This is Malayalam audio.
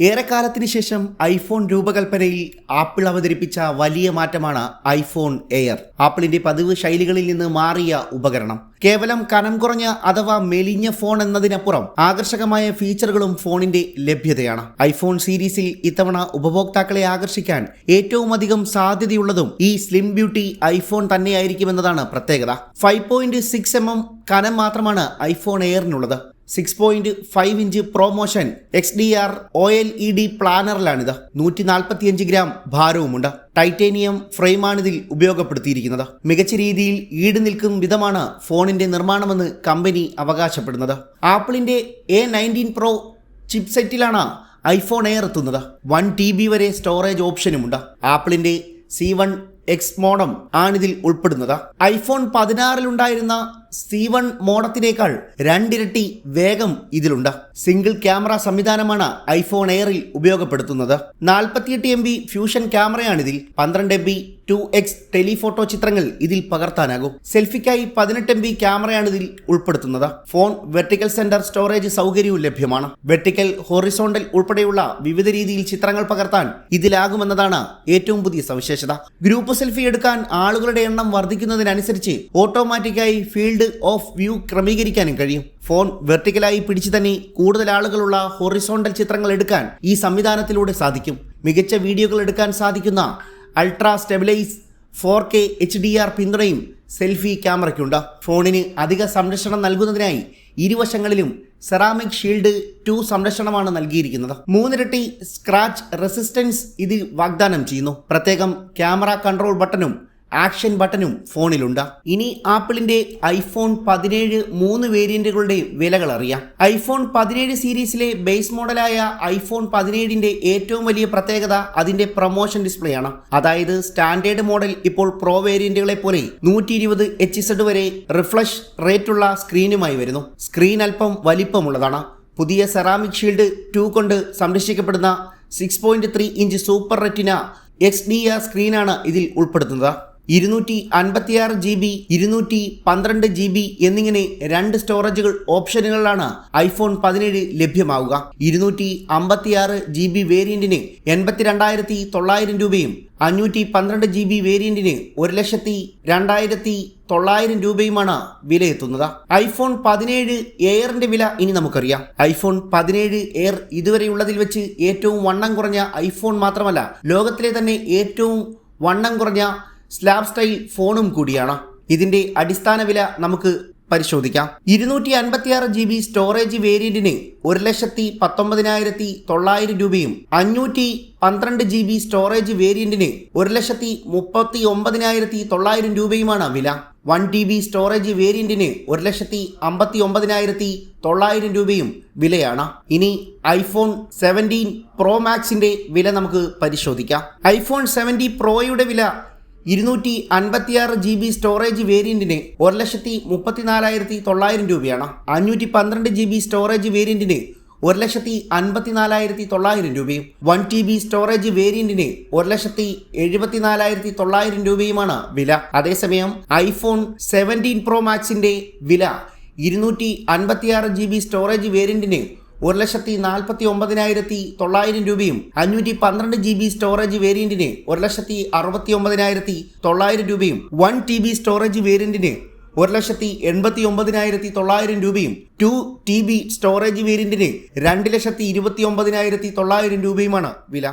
ഏറെക്കാലത്തിന് ശേഷം ഐഫോൺ രൂപകൽപ്പനയിൽ ആപ്പിൾ അവതരിപ്പിച്ച വലിയ മാറ്റമാണ് ഐഫോൺ എയർ. ആപ്പിളിന്റെ പതിവ് ശൈലികളിൽ നിന്ന് മാറിയ ഉപകരണം. കേവലം കനം കുറഞ്ഞ അഥവാ മെലിഞ്ഞ ഫോൺ എന്നതിനപ്പുറം ആകർഷകമായ ഫീച്ചറുകളും ഫോണിന്റെ ലഭ്യതയാണ്. ഐഫോൺ സീരീസിൽ ഇത്തവണ ഉപഭോക്താക്കളെ ആകർഷിക്കാൻ ഏറ്റവും അധികം സാധ്യതയുള്ളതും ഈ സ്ലിം ബ്യൂട്ടി ഐഫോൺ തന്നെയായിരിക്കുമെന്നതാണ് പ്രത്യേകത. Five point six M M കനം മാത്രമാണ് iPhone എയറിനുള്ളത്. Six point five inch ProMotion X D R O L E D പ്ലാനറിലാണിത് നൂറ്റി നാൽപ്പത്തിയഞ്ച് ഗ്രാം ഭാരവുമുണ്ട്. ടൈറ്റേനിയം ഫ്രെയിമാണിതിൽ ഉപയോഗപ്പെടുത്തിയിരിക്കുന്നത്. മികച്ച രീതിയിൽ ഈട് നിൽക്കും വിധമാണ് ഫോണിന്റെ നിർമ്മാണമെന്ന് കമ്പനി അവകാശപ്പെടുന്നത്. ആപ്പിളിന്റെ എ നയന്റീൻ പ്രോ ചിപ്സെറ്റിലാണ് ഐഫോൺ എയർ എത്തുന്നത്. വൺ ടി ബി വരെ സ്റ്റോറേജ് ഓപ്ഷനുമുണ്ട് ആപ്പിളിന്റെ സി വൺ എക്സ് മോഡം ആണിതിൽ ഉൾപ്പെടുന്നത്. ഐഫോൺ പതിനാറിലുണ്ടായിരുന്ന സി വൺ മോഡത്തിനേക്കാൾ രണ്ടിരട്ടി വേഗം ഇതിലുണ്ട്. സിംഗിൾ ക്യാമറ സംവിധാനമാണ് ഐഫോൺ എയറിൽ ഉപയോഗപ്പെടുത്തുന്നത്. നാൽപ്പത്തിയെട്ട് എം ബി ഫ്യൂഷൻ ക്യാമറയാണിതിൽ. പന്ത്രണ്ട് M B two X telephoto ചിത്രങ്ങൾ ഇതിൽ പകർത്താനാകും. സെൽഫിക്കായി പതിനെട്ട് എം ബി ക്യാമറയാണ് ഇതിൽ ഉൾപ്പെടുത്തുന്നത്. ഫോൺ വെർട്ടിക്കൽ സെന്റർ സ്റ്റോറേജ് സൗകര്യവും ലഭ്യമാണ്. വെർട്ടിക്കൽ ഹൊറിസോണ്ടൽ ഉൾപ്പെടെയുള്ള വിവിധ രീതിയിൽ ചിത്രങ്ങൾ പകർത്താൻ ഇതിലാകുമെന്നതാണ് ഏറ്റവും പുതിയ സവിശേഷത. ഗ്രൂപ്പ് സെൽഫി എടുക്കാൻ ആളുകളുടെ എണ്ണം വർദ്ധിക്കുന്നതിനനുസരിച്ച് ഓട്ടോമാറ്റിക്കായി ഫീൽഡ് ഓഫ് വ്യൂ ക്രമീകരിക്കാനും കഴിയും. ഫോൺ വെർട്ടിക്കലായി പിടിച്ചു തന്നെ കൂടുതൽ ആളുകളുള്ള ഹൊറിസോണ്ടൽ ചിത്രങ്ങൾ എടുക്കാൻ ഈ സംവിധാനത്തിലൂടെ സാധിക്കും. മികച്ച വീഡിയോകൾ എടുക്കാൻ സാധിക്കുന്ന ultra stabilise four K H D R പിന്തുണയും സെൽഫി ക്യാമറയ്ക്കുണ്ട്. ഫോണിന് അധിക സംരക്ഷണം നൽകുന്നതിനായി ഇരുവശങ്ങളിലും സെറാമിക് ഷീൽഡ് ടു സംരക്ഷണമാണ് നൽകിയിരിക്കുന്നത്. മൂന്നിരട്ടി സ്ക്രാച്ച് റെസിസ്റ്റൻസ് ഇതിൽ വാഗ്ദാനം ചെയ്യുന്നു. പ്രത്യേകം ക്യാമറ കൺട്രോൾ ബട്ടണും ആക്ഷൻ ബട്ടണും ഫോണിലുണ്ട്. ഇനി ആപ്പിളിന്റെ ഐഫോൺ പതിനേഴ് മൂന്ന് വേരിയന്റുകളുടെ വിലകൾ അറിയാം. ഐഫോൺ പതിനേഴ് സീരീസിലെ ബേസ് മോഡലായ ഐഫോൺ പതിനേഴിന്റെ ഏറ്റവും വലിയ പ്രത്യേകത അതിന്റെ പ്രൊമോഷൻ ഡിസ്പ്ലേ ആണ് അതായത് സ്റ്റാൻഡേർഡ് മോഡൽ ഇപ്പോൾ പ്രോ വേരിയന്റുകളെ പോലെ നൂറ്റി ഇരുപത് എച്ച് ഇസഡ് വരെ റിഫ്ലഷ് റേറ്റുള്ള സ്ക്രീനുമായി വരുന്നു. സ്ക്രീൻ അല്പം വലിപ്പമുള്ളതാണ്. പുതിയ സെറാമിക് ഷീൽഡ് ടു കൊണ്ട് സംരക്ഷിക്കപ്പെടുന്ന six point three inch super retina X D R സ്ക്രീനാണ് ഇതിൽ ഉൾപ്പെടുത്തുന്നത്. ഇരുന്നൂറ്റി അൻപത്തിയാറ് ജി ബി ഇരുന്നൂറ്റി പന്ത്രണ്ട് ജി ബി എന്നിങ്ങനെ രണ്ട് സ്റ്റോറേജുകൾ ഓപ്ഷനുകളിലാണ് ഐഫോൺ പതിനേഴ് ലഭ്യമാവുക. ഇരുന്നൂറ്റി അമ്പത്തിയാറ് ജി ബി വേരിയന്റിന് എൺപത്തിരണ്ടായിരത്തി തൊള്ളായിരം രൂപയും അഞ്ഞൂറ്റി പന്ത്രണ്ട് ജി ബി വേരിയന്റിന് ഒരു ലക്ഷത്തി രണ്ടായിരത്തി തൊള്ളായിരം രൂപയുമാണ് വിലയെത്തുന്നത്. ഐഫോൺ പതിനേഴ് എയറിന്റെ വില ഇനി നമുക്കറിയാം. ഐഫോൺ പതിനേഴ് എയർ ഇതുവരെയുള്ളതിൽ വെച്ച് ഏറ്റവും വണ്ണം കുറഞ്ഞ ഐഫോൺ മാത്രമല്ല ലോകത്തിലെ തന്നെ ഏറ്റവും വണ്ണം കുറഞ്ഞ സ്ലാബ് സ്റ്റൈൽ ഫോണും കൂടിയാണ്. ഇതിന്റെ അടിസ്ഥാന വില നമുക്ക് പരിശോധിക്കാം. ഇരുന്നൂറ്റി അൻപത്തിയാറ് ജി ബി സ്റ്റോറേജ് വേരിയന്റിന് ഒരു ലക്ഷത്തി പത്തൊമ്പതിനായിരത്തി തൊള്ളായിരം രൂപയും അഞ്ഞൂറ്റി പന്ത്രണ്ട് ജി ബി സ്റ്റോറേജ് വേരിയന്റിന് ഒരു ലക്ഷത്തി മുപ്പത്തി ഒമ്പതിനായിരത്തി തൊള്ളായിരം രൂപയുമാണ് വില. വൺ ടി ബി സ്റ്റോറേജ് വേരിയന്റിന് ഒരു ലക്ഷത്തി അമ്പത്തി ഒമ്പതിനായിരത്തി തൊള്ളായിരം രൂപയും വിലയാണ്. ഇനി ഐഫോൺ സെവന്റീൻ പ്രോ മാക്സിന്റെ വില നമുക്ക് പരിശോധിക്കാം. ഐഫോൺ സെവന്റി പ്രോയുടെ വില ഇരുന്നൂറ്റി അൻപത്തിയാറ് ജി ബി സ്റ്റോറേജ് വേരിയന്റിന് ഒരു ലക്ഷത്തി മുപ്പത്തിനാലായിരത്തി തൊള്ളായിരം രൂപയാണ്. അഞ്ഞൂറ്റി പന്ത്രണ്ട് ജി ബി സ്റ്റോറേജ് വേരിയന്റിന് ഒരു ലക്ഷത്തി അൻപത്തിനാലായിരത്തി തൊള്ളായിരം രൂപയും വൺ ടി ബി സ്റ്റോറേജ് വേരിയന്റിന് ഒരു ലക്ഷത്തി എഴുപത്തിനാലായിരത്തി തൊള്ളായിരം രൂപയുമാണ് വില. അതേസമയം ഐഫോൺ സെവന്റീൻ പ്രോ മാക്സിന്റെ വില ഇരുന്നൂറ്റി അൻപത്തിയാറ് ജി ബി സ്റ്റോറേജ് വേരിയന്റിന് ഒരു ലക്ഷത്തി നാൽപ്പത്തി ഒമ്പതിനായിരത്തി തൊള്ളായിരം രൂപയും അഞ്ഞൂറ്റി പന്ത്രണ്ട് ജി ബി സ്റ്റോറേജ് വേരിയന്റിന് ഒരു ലക്ഷത്തി അറുപത്തി ഒമ്പതിനായിരത്തി തൊള്ളായിരം രൂപയും വൺ ടി ബി സ്റ്റോറേജ് വേരിയന്റിന് ഒരു ലക്ഷത്തി എൺപത്തി ഒമ്പതിനായിരത്തി തൊള്ളായിരം രൂപയും ടു ടി ബി സ്റ്റോറേജ് വേരിയന്റിന് രണ്ട് ലക്ഷത്തി ഇരുപത്തി ഒമ്പതിനായിരത്തി തൊള്ളായിരം രൂപയുമാണ് വില.